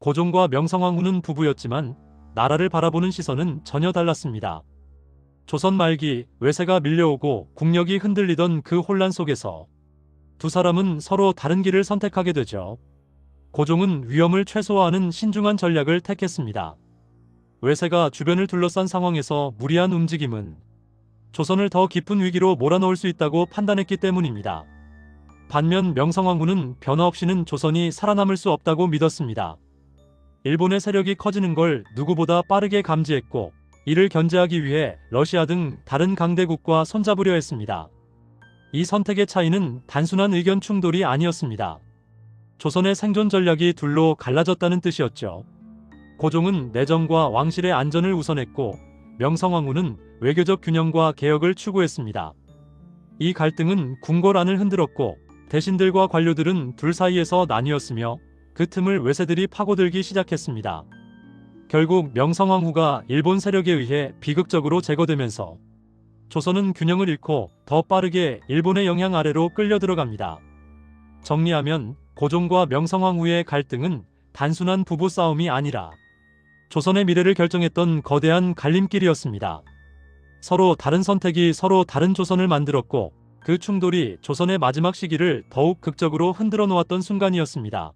고종과 명성황후는 부부였지만 나라를 바라보는 시선은 전혀 달랐습니다. 조선 말기 외세가 밀려오고 국력이 흔들리던 그 혼란 속에서 두 사람은 서로 다른 길을 선택하게 되죠. 고종은 위험을 최소화하는 신중한 전략을 택했습니다. 외세가 주변을 둘러싼 상황에서 무리한 움직임은 조선을 더 깊은 위기로 몰아넣을 수 있다고 판단했기 때문입니다. 반면 명성황후는 변화 없이는 조선이 살아남을 수 없다고 믿었습니다. 일본의 세력이 커지는 걸 누구보다 빠르게 감지했고 이를 견제하기 위해 러시아 등 다른 강대국과 손잡으려 했습니다. 이 선택의 차이는 단순한 의견 충돌이 아니었습니다. 조선의 생존 전략이 둘로 갈라졌다는 뜻이었죠. 고종은 내정과 왕실의 안전을 우선했고 명성황후는 외교적 균형과 개혁을 추구했습니다. 이 갈등은 궁궐안을 흔들었고 대신들과 관료들은 둘 사이에서 나뉘었으며 그 틈을 외세들이 파고들기 시작했습니다. 결국 명성황후가 일본 세력에 의해 비극적으로 제거되면서 조선은 균형을 잃고 더 빠르게 일본의 영향 아래로 끌려 들어갑니다. 정리하면 고종과 명성황후의 갈등은 단순한 부부 싸움이 아니라 조선의 미래를 결정했던 거대한 갈림길이었습니다. 서로 다른 선택이 서로 다른 조선을 만들었고 그 충돌이 조선의 마지막 시기를 더욱 극적으로 흔들어 놓았던 순간이었습니다.